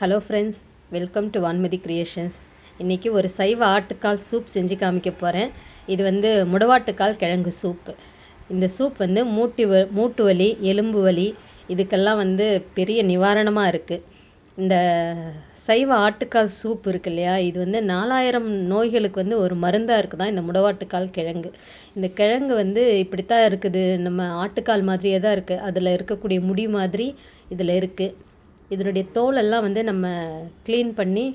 Hello friends welcome to Vanmathi creations இன்றைக்கி ஒரு சைவ ஆட்டுக்கால் சூப் செஞ்சு காமிக்க போகிறேன் இது வந்து முடவாட்டுக்கால் கிழங்கு சூப்பு இந்த சூப் வந்து மூட்டு வ மூட்டு வலி எலும்பு வலி இதுக்கெல்லாம் வந்து பெரிய நிவாரணமாக இருக்குது இந்த சைவ ஆட்டுக்கால் சூப் இருக்கு இல்லையா? இது வந்து நாலாயிரம் நோய்களுக்கு வந்து ஒரு மருந்தாக இருக்குது தான் இந்த முடவாட்டுக்கால் கிழங்கு. இந்த கிழங்கு வந்து இப்படித்தான் இருக்குது. நம்ம ஆட்டுக்கால் மாதிரியே தான் இருக்குது அதில் இருக்கக்கூடிய முடி மாதிரி இதில் இருக்குது இதனுடைய தோலெல்லாம் வந்து நம்ம க்ளீன் பண்ணி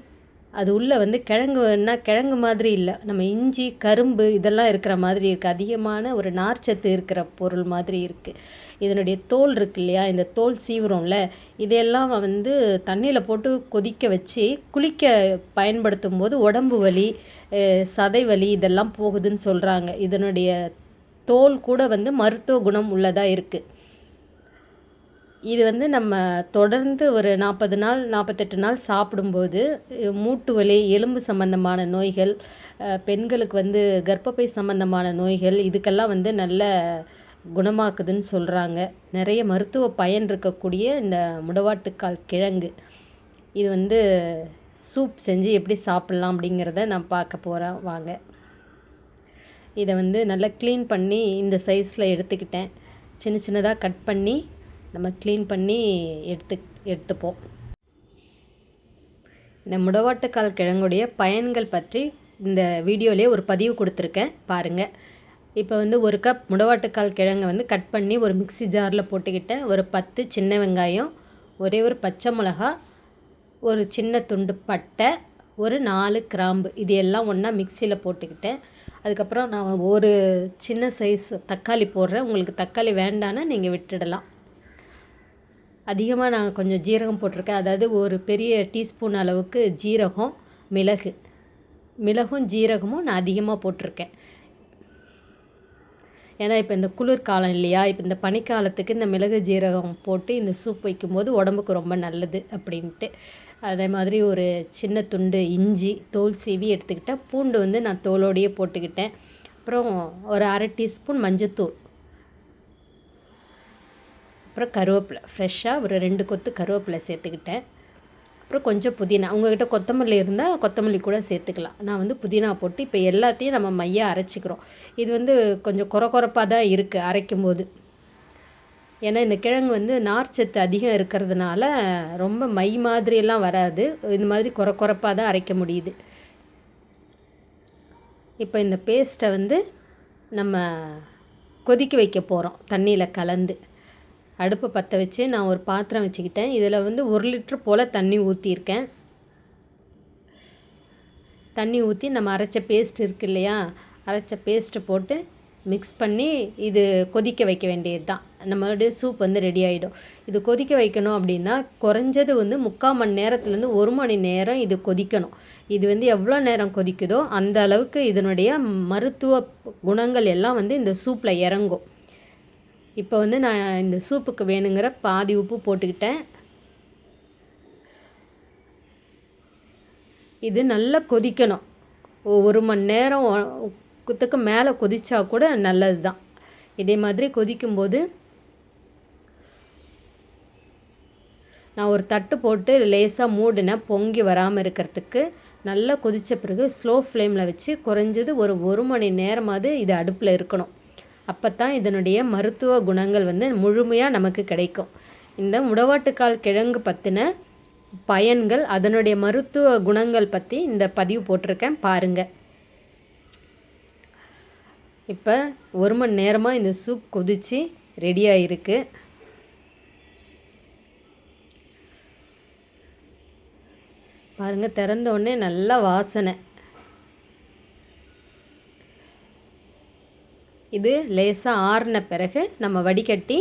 அது உள்ளே வந்து கிழங்குன்னா கிழங்கு மாதிரி இல்லை. நம்ம இஞ்சி கரும்பு இதெல்லாம் இருக்கிற மாதிரி இருக்குது அதிகமான ஒரு நார்ச்சத்து இருக்கிற பொருள் மாதிரி இருக்குது இதனுடைய தோல் இருக்கு இல்லையா? இந்த தோல் சீவுறோம்ல இதையெல்லாம் வந்து தண்ணியில் போட்டு கொதிக்க வச்சு குளிக்க பயன்படுத்தும் போது உடம்பு வலி சதை வலி இதெல்லாம் போகுதுன்னு சொல்கிறாங்க இதனுடைய தோல் கூட வந்து மருத்துவ குணம் உள்ளதாக இருக்குது இது வந்து நம்ம தொடர்ந்து ஒரு நாற்பது நாள் நாற்பத்தெட்டு நாள் சாப்பிடும்போது மூட்டு வலி எலும்பு சம்பந்தமான நோய்கள் பெண்களுக்கு வந்து கர்ப்பப்பை சம்பந்தமான நோய்கள் இதுக்கெல்லாம் வந்து நல்ல குணமாக்குதுன்னு சொல்கிறாங்க நிறைய மருத்துவ பயன் இருக்கக்கூடிய இந்த முடவாட்டுக்கால் கிழங்கு. இது வந்து சூப் செஞ்சு எப்படி சாப்பிட்லாம் அப்படிங்கிறத நான் பார்க்க போகிறேன் வாங்க. இதை வந்து நல்லா க்ளீன் பண்ணி இந்த சைஸில் எடுத்துக்கிட்டேன். சின்ன சின்னதாக கட் பண்ணி நம்ம க்ளீன் பண்ணி எடுத்து எடுத்துப்போம். இந்த முடவாட்டுக்கால் கிழங்குடைய பயன்கள் பற்றி இந்த வீடியோலேயே ஒரு பதிவு கொடுத்துருக்கேன் பாருங்கள் இப்போ வந்து ஒரு கப் முடவாட்டுக்கால் கிழங்கை வந்து கட் பண்ணி ஒரு மிக்ஸி ஜாரில் போட்டுக்கிட்டேன். ஒரு பத்து சின்ன வெங்காயம் ஒரே ஒரு பச்சை மிளகா ஒரு சின்ன துண்டு பட்டை ஒரு நாலு கிராம்பு இது எல்லாம் ஒன்றா மிக்சியில் போட்டுக்கிட்டேன். அதுக்கப்புறம் நான் ஒரு சின்ன சைஸ் தக்காளி போடுறேன். உங்களுக்கு தக்காளி வேண்டான்னா நீங்கள் விட்டுடலாம். அதிகமாக நான் கொஞ்சம் ஜீரகம் போட்டிருக்கேன். அதாவது ஒரு பெரிய டீஸ்பூன் அளவுக்கு ஜீரகம் மிளகு. மிளகும் ஜீரகமும் நான் அதிகமாக போட்டிருக்கேன். ஏன்னா இப்போ இந்த குளிர்காலம் இல்லையா? இப்போ இந்த பனிக்காலத்துக்கு இந்த மிளகு ஜீரகம் போட்டு இந்த சூப் வைக்கும்போது உடம்புக்கு ரொம்ப நல்லது அப்படின்ட்டு. அதே மாதிரி ஒரு சின்ன துண்டு இஞ்சி தோல் சீவி எடுத்துக்கிட்டேன். பூண்டு வந்து நான் தோலோடையே போட்டுக்கிட்டேன். அப்புறம் ஒரு அரை டீஸ்பூன் மஞ்சத்தூள். அப்புறம் கருவேப்பிலை. ஃப்ரெஷ்ஷாக ஒரு ரெண்டு கொத்து கருவேப்பிலை சேர்த்துக்கிட்டேன். அப்புறம் கொஞ்சம் புதினா. உங்கள்கிட்ட கொத்தமல்லி இருந்தால் கொத்தமல்லி கூட சேர்த்துக்கலாம். நான் வந்து புதினா போட்டு இப்போ எல்லாத்தையும் நம்ம மையாக அரைச்சிக்கிறோம். இது வந்து கொஞ்சம் குறை குறைப்பாக தான் இருக்குது அரைக்கும் போது ஏன்னா இந்த கிழங்கு வந்து நார்ச்சத்து அதிகம் இருக்கிறதுனால ரொம்ப மை மாதிரியெல்லாம் வராது. இந்த மாதிரி குறை குறைப்பாக தான் அரைக்க முடியுது. இப்போ இந்த பேஸ்ட்டை வந்து நம்ம கொதிக்க வைக்க போகிறோம் தண்ணியில் கலந்து. அடுப்பை பற்ற வச்சு நான் ஒரு பாத்திரம் வச்சுக்கிட்டேன். இதில் வந்து ஒரு லிட்ரு போல் தண்ணி ஊற்றியிருக்கேன் தண்ணி ஊற்றி நம்ம அரைச்ச பேஸ்ட் இருக்கு இல்லையா? அரைச்ச பேஸ்ட்டு போட்டு மிக்ஸ் பண்ணி இது கொதிக்க வைக்க வேண்டியது தான் நம்மளுடைய சூப் வந்து ரெடி ஆகிடும் இது கொதிக்க வைக்கணும் அப்படின்னா குறைஞ்சது வந்து முக்கால் மணி நேரத்துலேருந்து ஒரு மணி நேரம் இது கொதிக்கணும். இது வந்து எவ்வளோ நேரம் கொதிக்குதோ அந்த அளவுக்கு இதனுடைய மருத்துவ குணங்கள் எல்லாம் வந்து இந்த சூப்பில் இறங்கும். இப்போ வந்து நான் இந்த சூப்புக்கு வேணுங்கிற பாதி உப்பு போட்டுக்கிட்டேன். இது நல்லா கொதிக்கணும். ஒ- ஒரு மணி நேரம் குத்துக்கு மேலே கொதிச்சா கூட நல்லது தான். இதே மாதிரி கொதிக்கும்போது நான் ஒரு தட்டு போட்டு லேசாக மூடினேன் பொங்கி வராமல் இருக்கிறதுக்கு. நல்லா கொதித்த பிறகு ஸ்லோ ஃப்ளேமில் வச்சு குறைஞ்சது ஒரு ஒரு மணி நேரமாவது இது அடுப்பில் இருக்கணும். அப்போ தான் இதனுடைய மருத்துவ குணங்கள் வந்து முழுமையாக நமக்கு கிடைக்கும். இந்த முடவாட்டுக்கால் கிழங்கு பற்றின பயன்கள் அதனுடைய மருத்துவ குணங்கள் பற்றி இந்த பதிவு போட்டிருக்கேன். பாருங்கள் இப்போ ஒரு மணி நேரமாக இந்த சூப் கொதித்து ரெடியாகிருக்கு பாருங்கள் திறந்த உடனே நல்லா வாசனை. இது லேசாக ஆறின பிறகு நம்ம வடிகட்டி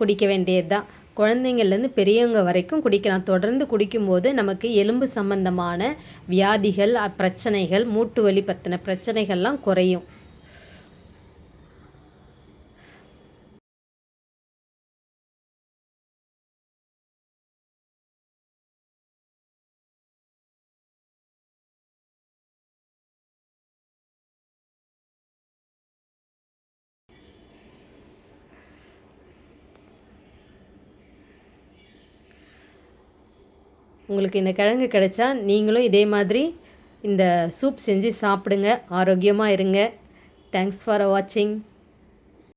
குடிக்க வேண்டியது தான் குழந்தைங்கள்லேருந்து பெரியவங்க வரைக்கும் குடிக்கலாம். தொடர்ந்து குடிக்கும்போது நமக்கு எலும்பு சம்பந்தமான வியாதிகள் பிரச்சனைகள் மூட்டு வலி பற்றின பிரச்சனைகள்லாம் குறையும். உங்களுக்கு இந்த கிழங்கு கிடைச்சா நீங்களும் இதே மாதிரி இந்த சூப் செஞ்சு சாப்பிடுங்க. ஆரோக்கியமாக இருங்க. தேங்க்ஸ் ஃபார் வாட்சிங்